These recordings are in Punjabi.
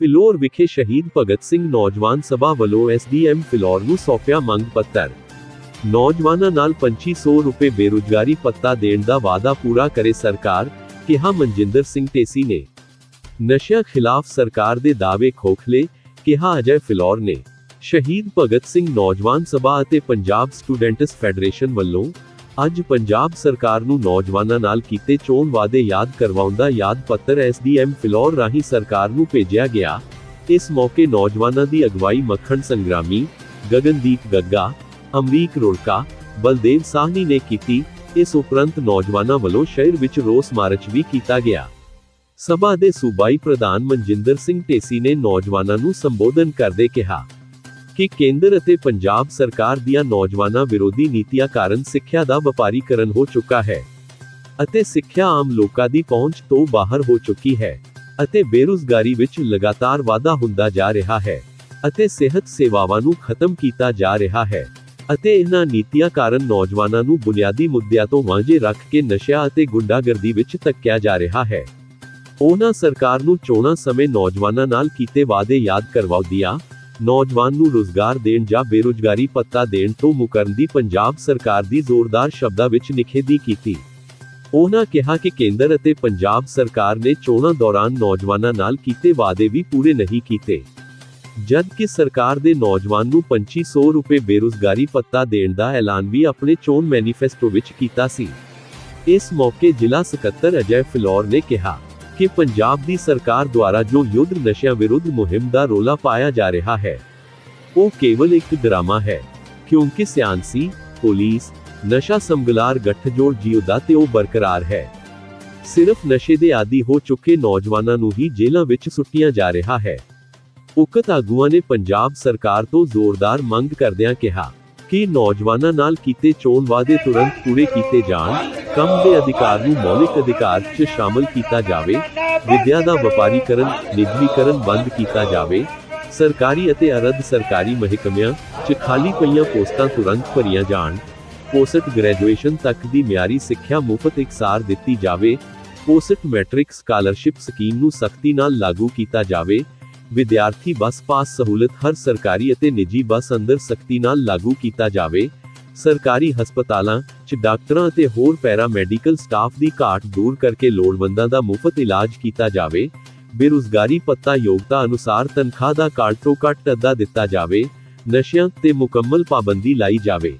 ਫਿਲੌਰ ਵਿਖੇ ਸ਼ਹੀਦ ਭਗਤ ਸਿੰਘ ਨੌਜਵਾਨ ਸਭਾ ਵੱਲੋਂ ਐਸਡੀਐਮ ਫਿਲੌਰ ਨੂੰ ਸੌਂਪਿਆ ਮੰਗ ਪੱਤਰ ਨੌਜਵਾਨਾਂ ਨਾਲ 2500 ਰੁਪਏ ਬੇਰੁਜ਼ਗਾਰੀ ਭੱਤਾ ਦੇਣ ਦਾ ਵਾਅਦਾ ਪੂਰਾ ਕਰੇ ਸਰਕਾਰ ਕਿਹਾ ਮਨਜਿੰਦਰ ਸਿੰਘ ਢੇਸੀ ਨੇ ਨਸ਼ਿਆਂ ਖਿਲਾਫ ਸਰਕਾਰ ਦੇ ਦਾਅਵੇ ਖੋਖਲੇ ਕਿਹਾ ਅਜੈ ਫਿਲੌਰ ਨੇ ਸ਼ਹੀਦ ਭਗਤ ਸਿੰਘ ਨੌਜਵਾਨ ਸਭਾ ਅਤੇ ਪੰਜਾਬ ਸਟੂਡੈਂਟਸ ਫੈਡਰੇਸ਼ਨ ਵੱਲੋਂ ਅੱਜ ਪੰਜਾਬ ਸਰਕਾਰ ਨੂੰ ਨੌਜਵਾਨਾਂ ਨਾਲ ਕੀਤੇ ਚੋਣ ਵਾਅਦੇ ਯਾਦ ਕਰਵਾਉਂਦਾ ਯਾਦ ਪੱਤਰ ਐਸਡੀਐਮ ਫਿਲੌਰ ਰਾਹੀਂ ਸਰਕਾਰ ਨੂੰ ਭੇਜਿਆ ਗਿਆ। ਇਸ ਮੌਕੇ ਨੌਜਵਾਨਾਂ ਦੀ ਅਗਵਾਈ ਮੱਖਣ ਸੰਗਰਾਮੀ, ਗਗਨਦੀਪ ਗੱਗਾ, ਅਮਰੀਕ ਰੋੜਕਾ, ਬਲਦੇਵ ਸਾਹਨੀ ਨੇ ਕੀਤੀ। ਇਸ ਉਪਰੰਤ ਨੌਜਵਾਨਾਂ ਵੱਲੋਂ ਸ਼ਹਿਰ ਵਿੱਚ ਰੋਸ ਮਾਰਚ ਵੀ ਕੀਤਾ ਗਿਆ। ਸਭਾ ਦੇ ਸੂਬਾਈ ਪ੍ਰਧਾਨ ਮਨਜਿੰਦਰ ਸਿੰਘ ਢੇਸੀ ਨੇ ਨੌਜਵਾਨਾਂ ਨੂੰ ਸੰਬੋਧਨ ਕਰਦੇ ਕਿਹਾ। ਕਿ ਕੇਂਦਰ ਅਤੇ ਪੰਜਾਬ ਸਰਕਾਰ ਦੀਆਂ ਨੌਜਵਾਨਾਂ ਵਿਰੋਧੀ ਨੀਤੀਆਂ ਕਾਰਨ ਸਿੱਖਿਆ ਦਾ ਵਪਾਰੀਕਰਨ ਹੋ ਚੁੱਕਾ ਹੈ ਅਤੇ ਸਿੱਖਿਆ ਆਮ ਲੋਕਾਂ ਦੀ ਪਹੁੰਚ ਤੋਂ ਬਾਹਰ ਹੋ ਚੁੱਕੀ ਹੈ ਅਤੇ ਬੇਰੁਜ਼ਗਾਰੀ ਵਿੱਚ ਲਗਾਤਾਰ ਵਾਧਾ ਹੁੰਦਾ ਜਾ ਰਿਹਾ ਹੈ ਅਤੇ ਸਿਹਤ ਸੇਵਾਵਾਂ ਨੂੰ ਖਤਮ ਕੀਤਾ ਜਾ ਰਿਹਾ ਹੈ ਅਤੇ ਇਹਨਾਂ ਨੀਤੀਆਂ ਕਾਰਨ ਨੌਜਵਾਨਾਂ ਨੂੰ ਬੁਨਿਆਦੀ ਮੁੱਦਿਆਂ ਤੋਂ ਵਾਂਝੇ ਰੱਖ ਕੇ ਨਸ਼ਿਆਂ ਅਤੇ ਗੁੰਡਾਗਰਦੀ ਵਿੱਚ ਧੱਕਿਆ ਜਾ ਰਿਹਾ ਹੈ। ਉਹਨਾਂ ਸਰਕਾਰ ਨੂੰ ਚੋਣਾਂ ਸਮੇਂ ਨੌਜਵਾਨਾਂ ਨਾਲ ਕੀਤੇ ਵਾਅਦੇ ਯਾਦ ਕਰਵਾਉਂਦਿਆਂ ਨੌਜਵਾਨ ਨੂੰ ਰੋਜ਼ਗਾਰ ਦੇਣ ਜਾਂ ਬੇਰੁਜ਼ਗਾਰੀ ਪੱਤਾ ਦੇਣ ਤੋਂ ਮੁਕਰਨ ਦੀ ਪੰਜਾਬ ਸਰਕਾਰ ਦੀ ਜ਼ੋਰਦਾਰ ਸ਼ਬਦਾਂ ਵਿੱਚ ਨਿਖੇਧੀ ਕੀਤੀ। ਉਹਨਾਂ ਕਿਹਾ ਕਿ ਕੇਂਦਰ ਅਤੇ ਪੰਜਾਬ ਸਰਕਾਰ ਨੇ ਚੋਣਾਂ ਦੌਰਾਨ ਨੌਜਵਾਨਾਂ ਨਾਲ ਕੀਤੇ ਵਾਅਦੇ ਵੀ ਪੂਰੇ ਨਹੀਂ ਕੀਤੇ। ਜਦ ਕਿ ਸਰਕਾਰ ਦੇ ਨੌਜਵਾਨ ਨੂੰ 2500 ਰੁਪਏ ਬੇਰੁਜ਼ਗਾਰੀ ਪੱਤਾ ਦੇਣ ਦਾ ਐਲਾਨ ਵੀ ਆਪਣੇ ਚੋਣ ਮੈਨੀਫੈਸਟੋ ਵਿੱਚ ਕੀਤਾ ਸੀ। ਇਸ ਮੌਕੇ ਜ਼ਿਲ੍ਹਾ ਸਕੱਤਰ ਅਜੈ ਫਿਲੌਰ ਨੇ ਕਿਹਾ ਕਿ ਪੰਜਾਬ ਦੀ ਸਰਕਾਰ ਦੁਆਰਾ ਜੋ ਯੁੱਧ ਨਸ਼ਿਆਂ ਵਿਰੁੱਧ ਮੁਹਿੰਮ ਦਾ ਰੋਲਾ ਪਾਇਆ ਜਾ ਰਿਹਾ ਹੈ, ਉਹ ਕੇਵਲ ਇੱਕ ਡਰਾਮਾ ਹੈ, ਕਿਉਂਕਿ ਸਿਆਸੀ, ਪੁਲਿਸ, ਨਸ਼ਾ ਸਮਗਲਾਰ ਗੱਠਜੋੜ ਜਿਉਦਾ ਤੇ ਉਹ ਬਰਕਰਾਰ ਹੈ। ਸਿਰਫ ਨਸ਼ੇ ਦੇ ਆਦੀ ਹੋ ਚੁੱਕੇ ਨੌਜਵਾਨਾਂ ਨੂੰ ਹੀ ਜੇਲ੍ਹਾਂ ਵਿੱਚ ਸੁੱਟਿਆ ਜਾ ਰਿਹਾ ਹੈ। ਉਕਤ ਆਗੂਆਂ ਨੇ ਪੰਜਾਬ ਸਰਕਾਰ ਤੋਂ ਜ਼ੋਰਦਾਰ ਮੰਗ ਕਰਦਿਆਂ ਕਿਹਾ ਕਿ ਨੌਜਵਾਨਾਂ ਨਾਲ ਕੀਤੇ ਚੋਣ ਵਾਅਦੇ ਤੁਰੰਤ ਪੂਰੇ ਕੀਤੇ ਜਾਣ ਕੰਮ ਦੇ ਅਧਿਕਾਰ ਨੂੰ ਮੌਲਿਕ ਅਧਿਕਾਰ 'ਚ ਸ਼ਾਮਲ ਕੀਤਾ ਜਾਵੇ, ਵਿਦਿਆ ਦਾ ਵਪਾਰੀਕਰਨ ਨਿਜੀਕਰਨ ਬੰਦ ਕੀਤਾ ਜਾਵੇ, ਸਰਕਾਰੀ ਅਤੇ ਅਰਧ ਸਰਕਾਰੀ ਮਹਿਕਮਿਆਂ 'ਚ ਖਾਲੀ ਪਈਆਂ ਪੋਸਟਾਂ ਤੁਰੰਤ ਭਰੀਆਂ ਜਾਣ, ਪੋਸਟ ਗ੍ਰੈਜੂਏਸ਼ਨ ਤੱਕ ਦੀ ਮਿਆਰੀ ਸਿੱਖਿਆ ਮੁਫਤ ਇਕਸਾਰ ਦਿੱਤੀ ਜਾਵੇ, ਪੋਸਟ ਮੈਟ੍ਰਿਕ ਸਕਾਲਰਸ਼ਿਪ ਸਕੀਮ ਨੂੰ ਸਖਤੀ ਨਾਲ ਲਾਗੂ ਕੀਤਾ ਜਾਵੇ, ਵਿਦਿਆਰਥੀ ਬੱਸ ਪਾਸ ਸਹੂਲਤ ਹਰ ਸਰਕਾਰੀ ਅਤੇ ਨਿੱਜੀ ਬੱਸ ਅੰਦਰ ਸਖਤੀ ਨਾਲ ਲਾਗੂ ਕੀਤਾ ਜਾਵੇ ਸਰਕਾਰੀ ਹਸਪਤਾਲਾਂ 'ਚ ਡਾਕਟਰਾਂ ਅਤੇ ਹੋਰ ਪੈਰਾਮੈਡੀਕਲ ਸਟਾਫ ਦੀ ਘਾਟ ਦੂਰ ਕਰਕੇ ਲੋੜਵੰਦਾਂ ਦਾ ਮੁਫਤ ਇਲਾਜ ਕੀਤਾ ਜਾਵੇ, ਬੇਰੁਜ਼ਗਾਰੀ ਪੱਤਾ ਯੋਗਤਾ ਅਨੁਸਾਰ ਤਨਖਾਹ ਦਾ ਘੱਟ ਘੱਟ ਅੱਧਾ ਦਿੱਤਾ ਜਾਵੇ, ਨਸ਼ਿਆਂ ਤੇ ਮੁਕੰਮਲ ਪਾਬੰਦੀ ਲਾਈ ਜਾਵੇ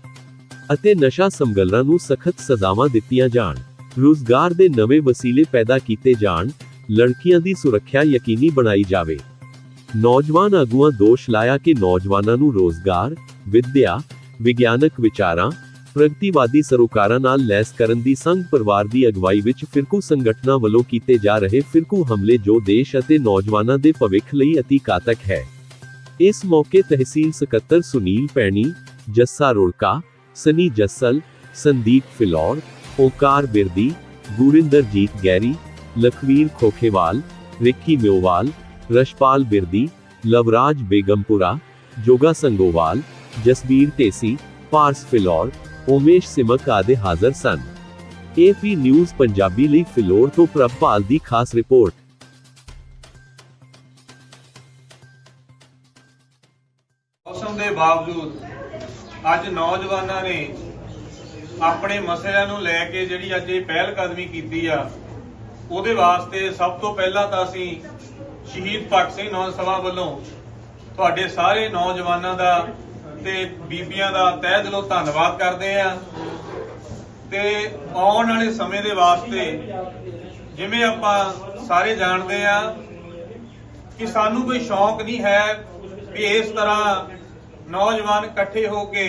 ਅਤੇ ਨਸ਼ਾ ਸਮਗਲਰਾਂ ਨੂੰ ਸਖਤ ਸਜ਼ਾਵਾਂ ਦਿੱਤੀਆਂ ਜਾਣ। ਰੋਜ਼ਗਾਰ ਦੇ ਨਵੇਂ ਵਸੀਲੇ ਪੈਦਾ ਕੀਤੇ ਜਾਣ, ਲੜਕੀਆਂ ਦੀ ਸੁਰੱਖਿਆ ਯਕੀਨੀ ਬਣਾਈ ਜਾਵੇ। ਨੌਜਵਾਨ ਆਗੂਆਂ ਦੋਸ਼ ਲਾਇਆ ਕਿ ਨੌਜਵਾਨਾਂ ਨੂੰ ਰੋਜ਼ਗਾਰ, ਵਿਦਿਆ ਵਿਗਿਆਨਕ ਵਿਚਾਰਾਂ, ਪ੍ਰਗਤੀਵਾਦੀ ਸਰੋਕਾਰਾਂ ਨਾਲ ਲੈਸ ਕਰਨ ਦੀ ਸੰਘ ਪਰਿਵਾਰ ਦੀ ਅਗਵਾਈ ਵਿੱਚ ਫਿਰਕੂ ਸੰਗਠਨਾਂ ਵੱਲੋਂ ਕੀਤੇ ਜਾ ਰਹੇ ਫਿਰਕੂ ਹਮਲੇ ਜੋ ਦੇਸ਼ ਅਤੇ ਨੌਜਵਾਨਾਂ ਦੇ ਭਵਿੱਖ ਲਈ ਅਤੀ ਘਾਤਕ ਹੈ। ਇਸ ਮੌਕੇ ਤਹਿਸੀਲ ਸਕੱਤਰ ਸੁਨੀਲ ਪੈਣੀ, ਜੱਸਾ ਰੋੜਕਾ, ਸਨੀ ਜੱਸਲ, ਸੰਦੀਪ ਫਿਲੌਰ, ਓਕਾਰ ਬਿਰਦੀ, ਗੁਰਿੰਦਰਜੀਤ ਗੈਰੀ, ਲਖਵੀਰ ਖੋਖੇਵਾਲ, ਰਿੱਕੀ ਮਿਓਵਾਲ, ਰਸ਼ਪਾਲ ਬਿਰਦੀ, ਲਵਰਾਜ ਬੇਗਮਪੁਰਾ, ਜੋਗਾ ਸੰਗੋਵਾਲ ਜਸਬੀਰ ਢੇਸੀ, ਪਾਰਸ ਫਿਲੌਰ, ਉਮੇਸ਼ ਸਿਮਕ ਆਦਿ ਹਾਜ਼ਰ ਸਨ। ਏਪੀ ਨਿਊਜ਼ ਪੰਜਾਬੀ ਲਈ ਫਿਲੌਰ ਤੋਂ ਪ੍ਰਭਪਾਲ ਦੀ ਖਾਸ ਰਿਪੋਰਟ। ਮੌਸਮ ਦੇ ਬਾਵਜੂਦ ਅੱਜ ਨੌਜਵਾਨਾਂ ਨੇ ਆਪਣੇ ਮਸਲਿਆਂ ਨੂੰ ਲੈ ਕੇ ਜਿਹੜੀ ਅੱਜ ਇਹ ਪਹਿਲ ਕਦਮੀ ਕੀਤੀ ਆ, ਉਹਦੇ ਵਾਸਤੇ ਸਭ ਤੋਂ ਪਹਿਲਾਂ ਤਾਂ ਅਸੀਂ ਸ਼ਹੀਦ ਭਗਤ ਸਿੰਘ ਨੌਜਵਾਨ ਸਭਾ ਵੱਲੋਂ ਤੁਹਾਡੇ ਸਾਰੇ ਨੌਜਵਾਨਾਂ ਦਾ ਤੇ ਬੀਬੀਆਂ ਦਾ ਤਹਿ ਦਿਲੋਂ ਧੰਨਵਾਦ ਕਰਦੇ ਆ ਤੇ ਆਉਣ ਵਾਲੇ ਸਮੇਂ ਦੇ ਵਾਸਤੇ ਜਿਵੇਂ ਆਪਾਂ ਸਾਰੇ ਜਾਣਦੇ ਆ ਕਿ ਸਾਨੂੰ ਕੋਈ ਸ਼ੌਂਕ ਨਹੀਂ ਹੈ ਵੀ ਇਸ ਤਰ੍ਹਾਂ ਨੌਜਵਾਨ ਇਕੱਠੇ ਹੋ ਕੇ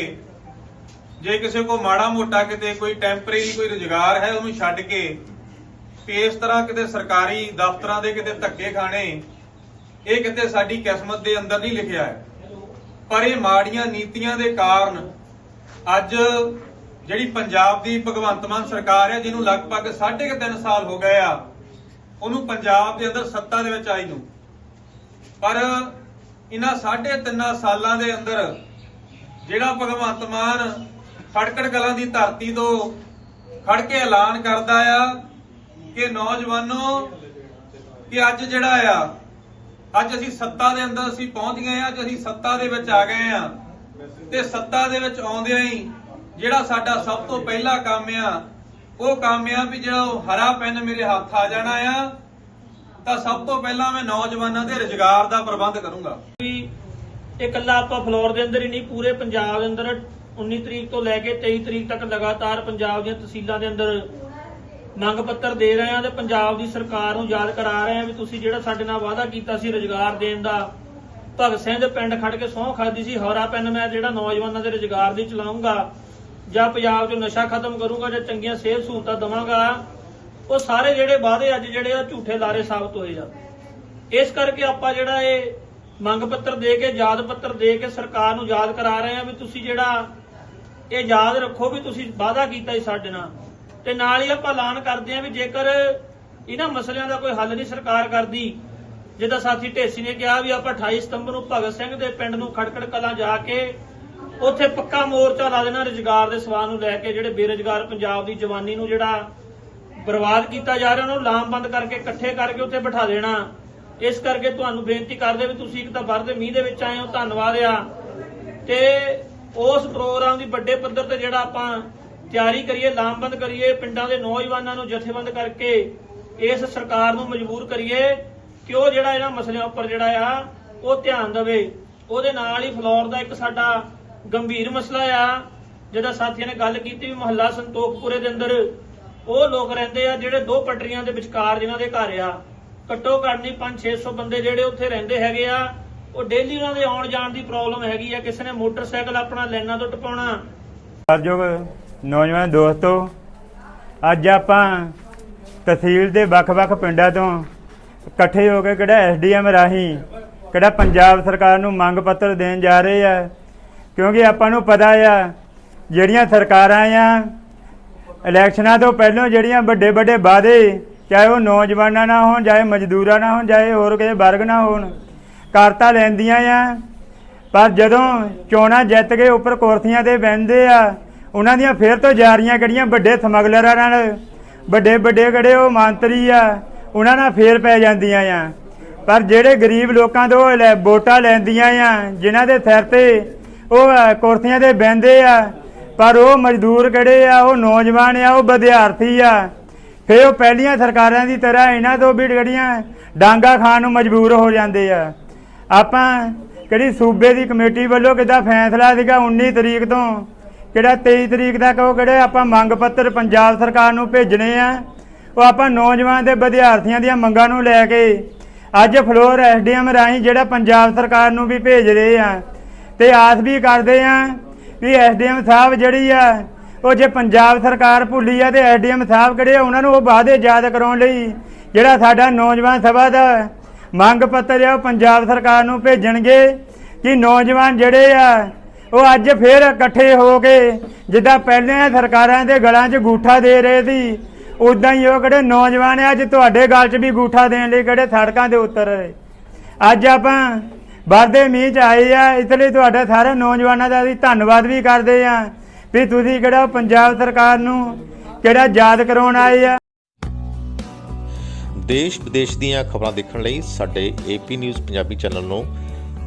ਜੇ ਕਿਸੇ ਕੋ ਮਾੜਾ ਮੋਟਾ ਕਿਤੇ ਕੋਈ ਟੈਂਪਰੇਰੀ ਕੋਈ ਰੁਜ਼ਗਾਰ ਹੈ ਉਹਨੂੰ ਛੱਡ ਕੇ ਵੀ ਇਸ ਤਰ੍ਹਾਂ ਕਿਤੇ ਸਰਕਾਰੀ ਦਫ਼ਤਰਾਂ ਦੇ ਕਿਤੇ ਧੱਕੇ ਖਾਣੇ, ਇਹ ਕਿਤੇ ਸਾਡੀ ਕਿਸਮਤ ਦੇ ਅੰਦਰ ਨਹੀਂ ਲਿਖਿਆ ਹੈ। ਪਰ ਇਹ ਮਾੜੀਆਂ ਨੀਤੀਆਂ ਦੇ ਕਾਰਨ ਅੱਜ ਜਿਹੜੀ ਪੰਜਾਬ ਦੀ ਭਗਵੰਤ ਮਾਨ ਸਰਕਾਰ ਹੈ, ਜਿਹਨੂੰ ਲਗਭਗ 3.5 ਸਾਲ ਹੋ ਗਏ ਆ, ਉਹਨੂੰ ਪੰਜਾਬ ਦੇ ਅੰਦਰ ਸੱਤਾ ਦੇ ਵਿੱਚ ਆਈ ਨੂੰ। ਪਰ ਇਹਨਾਂ 3.5 ਸਾਲਾਂ ਦੇ ਅੰਦਰ ਜਿਹੜਾ ਭਗਵੰਤ ਮਾਨ ਖੜਕੜ ਕਲਾਂ ਦੀ ਧਰਤੀ ਤੋਂ ਖੜ ਕੇ ਐਲਾਨ ਕਰਦਾ ਆ ਕਿ ਨੌਜਵਾਨੋ, ਕਿ ਅੱਜ ਜਿਹੜਾ ਆ ਅੱਜ ਅਸੀਂ ਸੱਤਾ ਦੇ ਅੰਦਰ ਅਸੀਂ ਪਹੁੰਚ ਗਏ ਆ ਅੱਜ ਅਸੀਂ ਸੱਤਾ ਦੇ ਵਿੱਚ ਆ ਗਏ ਆ ਤੇ ਸੱਤਾ ਦੇ ਵਿੱਚ ਆਉਂਦਿਆਂ ਹੀ ਜਿਹੜਾ ਸਾਡਾ ਸਭ ਤੋਂ ਪਹਿਲਾ ਕੰਮ ਆ, ਉਹ ਕੰਮ ਆ ਵੀ ਜਿਹੜਾ ਉਹ ਹਰਾ ਪੈਨ ਮੇਰੇ ਹੱਥ ਆ ਜਾਣਾ ਆ, ਤਾਂ ਸਭ ਤੋਂ ਪਹਿਲਾਂ ਮੈਂ ਨੌਜਵਾਨਾਂ ਦੇ ਰੁਜ਼ਗਾਰ ਦਾ ਪ੍ਰਬੰਧ ਕਰੂੰਗਾ। ਵੀ ਇਕੱਲਾ ਆਪਾਂ ਫਲੋਰ ਦੇ ਅੰਦਰ ਹੀ ਨਹੀਂ, ਪੂਰੇ ਪੰਜਾਬ ਦੇ ਅੰਦਰ 19 ਤਰੀਕ ਤੋਂ ਲੈ ਕੇ 23 ਤਰੀਕ ਤੱਕ ਲਗਾਤਾਰ ਪੰਜਾਬ ਦੀਆਂ ਤਹਿਸੀਲਾਂ ਦੇ ਅੰਦਰ ਮੰਗ ਪੱਤਰ ਦੇ ਰਹੇ ਹਾਂ ਤੇ ਪੰਜਾਬ ਦੀ ਸਰਕਾਰ ਨੂੰ ਯਾਦ ਕਰਾ ਰਹੇ ਹਾਂ ਵੀ ਤੁਸੀਂ ਜਿਹੜਾ ਸਾਡੇ ਨਾਲ ਵਾਅਦਾ ਕੀਤਾ ਸੀ ਰੁਜ਼ਗਾਰ ਦੇਣ ਦਾ, ਭਗਤ ਸਿੰਘ ਦੇ ਪਿੰਡ ਖੜ ਕੇ ਸਹੁੰ ਖਾਦੀ ਸੀ, ਹੌਰਾ ਪੈਨ ਮੈਂ ਜਿਹੜਾ ਨੌਜਵਾਨਾਂ ਦੇ ਰੁਜ਼ਗਾਰ ਦੀ ਚਲਾਉਂਗਾ ਜਾਂ ਪੰਜਾਬ ਚ ਨਸ਼ਾ ਖਤਮ ਕਰੂੰਗਾ ਜਾਂ ਚੰਗੀਆਂ ਸਿਹਤ ਸਹੂਲਤਾਂ ਦਵਾਂਗਾ, ਉਹ ਸਾਰੇ ਜਿਹੜੇ ਵਾਅਦੇ ਅੱਜ ਜਿਹੜੇ ਆ ਝੂਠੇ ਲਾਰੇ ਸਾਬਤ ਹੋਏ ਆ। ਇਸ ਕਰਕੇ ਆਪਾਂ ਜਿਹੜਾ ਇਹ ਮੰਗ ਪੱਤਰ ਦੇ ਕੇ, ਯਾਦ ਪੱਤਰ ਦੇ ਕੇ ਸਰਕਾਰ ਨੂੰ ਯਾਦ ਕਰਾ ਰਹੇ ਆ ਵੀ ਤੁਸੀਂ ਜਿਹੜਾ ਇਹ ਯਾਦ ਰੱਖੋ ਵੀ ਤੁਸੀਂ ਵਾਅਦਾ ਕੀਤਾ ਸੀ ਸਾਡੇ ਨਾਲ। ਤੇ ਨਾਲ ਹੀ ਆਪਾਂ ਐਲਾਨ ਕਰਦੇ ਹਾਂ ਵੀ ਜੇਕਰ ਇਹਨਾਂ ਮਸਲਿਆਂ ਦਾ ਕੋਈ ਹੱਲ ਨਹੀਂ ਸਰਕਾਰ ਕਰਦੀ, ਜਿੱਦਾਂ ਸਾਥੀ ਢੇਸੀ ਨੇ ਕਿਹਾ ਵੀ ਆਪਾਂ 28 ਸਤੰਬਰ ਨੂੰ ਭਗਤ ਸਿੰਘ ਦੇ ਪਿੰਡ ਨੂੰ ਖੜਕੜ ਕਲਾਂ ਜਾ ਕੇ ਉੱਥੇ ਪੱਕਾ ਮੋਰਚਾ ਲਾ ਦੇਣਾ, ਰੁਜ਼ਗਾਰ ਦੇ ਸਵਾਲ ਨੂੰ ਲੈ ਕੇ ਜਿਹੜੇ ਬੇਰੁਜ਼ਗਾਰ ਪੰਜਾਬ ਦੀ ਜਵਾਨੀ ਨੂੰ ਜਿਹੜਾ ਬਰਬਾਦ ਕੀਤਾ ਜਾ ਰਿਹਾ, ਉਹਨਾਂ ਨੂੰ ਲਾਮਬੰਦ ਕਰਕੇ, ਇਕੱਠੇ ਕਰਕੇ ਉੱਥੇ ਬਿਠਾ ਦੇਣਾ। ਇਸ ਕਰਕੇ ਤੁਹਾਨੂੰ ਬੇਨਤੀ ਕਰਦੇ ਵੀ ਤੁਸੀਂ ਇੱਕ ਤਾਂ ਵਰਦੇ ਮੀਂਹ ਦੇ ਵਿੱਚ ਆਏ ਹੋ, ਧੰਨਵਾਦ ਆ। ਤੇ ਉਸ ਪ੍ਰੋਗਰਾਮ ਦੀ ਵੱਡੇ ਪੱਧਰ ਤੇ ਜਿਹੜਾ ਆਪਾਂ ਤਿਆਰੀ ਕਰੀਏ, ਲਾਮਬੰਦ ਕਰੀਏ, ਪਿੰਡਾਂ ਦੇ ਨੌਜਵਾਨਾਂ ਨੂੰ ਜਥੇਬੰਦ ਕਰਕੇ ਇਸ ਸਰਕਾਰ ਨੂੰ ਮਜਬੂਰ ਕਰੀਏ ਕਿ ਉਹ ਜਿਹੜਾ ਇਹਨਾਂ ਮਸਲਿਆਂ ਉੱਪਰ ਜਿਹੜਾ ਆ, ਉਹ ਧਿਆਨ ਦੇਵੇ। ਉਹਦੇ ਨਾਲ ਹੀ ਫਲੋਰ ਦਾ ਇੱਕ ਸਾਡਾ ਗੰਭੀਰ ਮਸਲਾ ਆ। ਜਿਹਦਾ ਸਾਥੀਆਂ ਨੇ ਗੱਲ ਕੀਤੀ ਵੀ ਮੁਹੱਲਾ ਸੰਤੋਖਪੁਰੇ ਦੇ ਅੰਦਰ ਉਹ ਲੋਕ ਰਹਿੰਦੇ ਆ ਜਿਹੜੇ ਦੋ ਪਟਰੀਆਂ ਦੇ ਵਿਚਕਾਰ ਜਿਨ੍ਹਾਂ ਦੇ ਘਰ ਆ। ਘੱਟੋ ਘੱਟ ਨਹੀਂ 5-600 ਬੰਦੇ ਜਿਹੜੇ ਉੱਥੇ ਰਹਿੰਦੇ ਹੈਗੇ ਆ। ਉਹ ਡੇਲੀ ਉਹਨਾਂ ਦੇ ਆਉਣ ਜਾਣ ਦੀ ਪ੍ਰੋਬਲਮ ਹੈਗੀ ਆ। ਕਿਸੇ ਨੇ ਮੋਟਰਸਾਈਕਲ ਆਪਣਾ ਲੈਣਾ ਤੋਂ ਟਪਾਉਣਾ। ਸਤਿਕਾਰਯੋਗ ਨੌਜਵਾਨ ਦੋਸਤੋ, ਅੱਜ ਆਪਾਂ ਤਹਿਸੀਲ ਦੇ ਵੱਖ-ਵੱਖ ਪਿੰਡਾਂ ਤੋਂ ਇਕੱਠੇ ਹੋ ਕੇ ਕਿਹੜਾ ਐਸਡੀਐਮ ਰਾਹੀਂ ਕਿਹੜਾ ਪੰਜਾਬ ਸਰਕਾਰ ਨੂੰ ਮੰਗ ਪੱਤਰ ਦੇਣ ਜਾ ਰਹੇ ਆ। ਕਿਉਂਕਿ ਆਪਾਂ ਨੂੰ ਪਤਾ ਆ, ਜਿਹੜੀਆਂ ਸਰਕਾਰਾਂ ਆ, ਇਲੈਕਸ਼ਨਾਂ ਤੋਂ ਪਹਿਲਾਂ ਜਿਹੜੀਆਂ ਵੱਡੇ ਵੱਡੇ ਵਾਅਦੇ, ਚਾਹੇ ਉਹ ਨੌਜਵਾਨਾਂ ਨਾਲ ਹੋਣ, ਚਾਹੇ ਮਜ਼ਦੂਰਾਂ ਨਾਲ ਹੋਣ, ਚਾਹੇ ਹੋਰ ਕਿਸੇ ਵਰਗ ਨਾਲ ਹੋਣ, ਕਰਤਾ ਲੈਂਦੀਆਂ ਆ। ਪਰ ਜਦੋਂ ਚੋਣਾਂ ਜਿੱਤ ਕੇ ਉੱਪਰ ਕੁਰਸੀਆਂ ਤੇ ਬਹਿੰਦੇ ਆ ਉਹਨਾਂ ਦੀਆਂ ਫੇਰ ਤੋਂ ਜਾਰੀਆਂ ਕਿਹੜੀਆਂ? ਵੱਡੇ ਸਮਗਲਰਾਂ ਨਾਲ। ਵੱਡੇ ਵੱਡੇ ਕਿਹੜੇ? ਉਹ ਮੰਤਰੀ ਆ। ਉਹਨਾਂ ਨਾਲ ਫੇਰ ਪੈ ਜਾਂਦੀਆਂ ਆ। ਪਰ ਜਿਹੜੇ ਗਰੀਬ ਲੋਕਾਂ ਤੋਂ ਲੈ- ਵੋਟਾਂ ਲੈਂਦੀਆਂ ਆ, ਜਿਨ੍ਹਾਂ ਦੇ ਸਿਰ ਤੇ ਉਹ ਕੁਰਸੀਆਂ ਤੇ ਬਹਿੰਦੇ ਆ, ਪਰ ਉਹ ਮਜ਼ਦੂਰ ਕਿਹੜੇ ਆ? ਉਹ ਨੌਜਵਾਨ ਆ, ਉਹ ਵਿਦਿਆਰਥੀ ਆ। ਫੇਰ ਉਹ ਪਹਿਲੀਆਂ ਸਰਕਾਰਾਂ ਦੀ ਤਰ੍ਹਾਂ ਇਹਨਾਂ ਤੋਂ ਵੀ ਜਿਹੜੀਆਂ ਡਾਂਗਾ ਖਾਣ ਨੂੰ ਮਜਬੂਰ ਹੋ ਜਾਂਦੇ ਆ। ਆਪਾਂ ਕਿਹੜੀ ਸੂਬੇ ਦੀ ਕਮੇਟੀ ਵੱਲੋਂ ਕਿਦਾ ਫੈਸਲਾ ਸੀਗਾ 19 ਤਰੀਕ ਤੋਂ? ਕਿਹੜਾ 23 ਤਰੀਕ ਤੱਕ ਉਹ ਕਿਹੜੇ ਆਪਾਂ ਮੰਗ ਪੱਤਰ ਪੰਜਾਬ ਸਰਕਾਰ ਨੂੰ ਭੇਜਣੇ ਆ ਉਹ ਆਪਾਂ ਨੌਜਵਾਨ ਤੇ ਵਿਦਿਆਰਥੀਆਂ ਦੀਆਂ ਮੰਗਾਂ ਨੂੰ ਲੈ ਕੇ ਅੱਜ ਫਲੋਰ ਐਸਡੀਐਮ ਰਾਹੀਂ ਜਿਹੜਾ ਪੰਜਾਬ ਸਰਕਾਰ ਨੂੰ ਵੀ ਭੇਜ ਰਹੇ ਆ ਤੇ ਆਸ ਵੀ ਕਰਦੇ ਆ ਵੀ ਐਸਡੀਐਮ ਸਾਹਿਬ ਜਿਹੜੀ ਆ ਉਹ ਜੇ ਪੰਜਾਬ ਸਰਕਾਰ ਭੁੱਲੀ ਆ ਤੇ ਐਸਡੀਐਮ ਸਾਹਿਬ ਕਿਹੜੇ ਆ, ਉਹਨਾਂ ਨੂੰ ਉਹ ਵਾਅਦੇ ਯਾਦ ਕਰਾਉਣ ਲਈ ਜਿਹੜਾ ਸਾਡਾ ਨੌਜਵਾਨ ਸਭਾ ਦਾ ਮੰਗ ਪੱਤਰ ਆ ਉਹ ਪੰਜਾਬ ਸਰਕਾਰ ਨੂੰ ਭੇਜਣਗੇ ਕਿ ਨੌਜਵਾਨ ਜਿਹੜੇ ਆ ਉਹ ਅੱਜ ਫੇਰ ਇਕੱਠੇ ਹੋ ਕੇ ਜਿੱਦਾਂ ਪਹਿਲੀਆਂ ਸਰਕਾਰਾਂ ਦੇ ਗਲਾਂ 'ਚ ਗੂਠਾ ਦੇ ਰਹੇ ਸੀ ਉਦਾਂ ਹੀ ਉਹ ਕਿਹੜੇ ਨੌਜਵਾਨ ਅੱਜ ਤੁਹਾਡੇ ਗਲ 'ਚ ਵੀ ਗੂਠਾ ਦੇਣ ਲਈ ਕਿਹੜੇ ਸੜਕਾਂ ਦੇ ਉਤਰ ਰਹੇ। ਅੱਜ ਆਪਾਂ ਵਰਦੇ ਮੀਂਹ 'ਚ ਆਏ ਆ, ਇਸ ਲਈ ਤੁਹਾਡੇ ਸਾਰੇ ਨੌਜਵਾਨਾਂ ਦਾ ਅਸੀਂ ਧੰਨਵਾਦ ਵੀ ਕਰਦੇ ਆ ਵੀ ਤੁਸੀਂ ਕਿਹੜਾ ਪੰਜਾਬ ਸਰਕਾਰ ਨੂੰ ਕਿਹੜਾ ਯਾਦ ਕਰਾਉਣ ਆਏ ਆ। ਦੇਸ਼ ਵਿਦੇਸ਼ ਦੀਆਂ ਖਬਰਾਂ ਦੇਖਣ ਲਈ ਸਾਡੇ ਏਪੀ ਨਿਊਜ਼ ਪੰਜਾਬੀ ਚੈਨਲ ਨੂੰ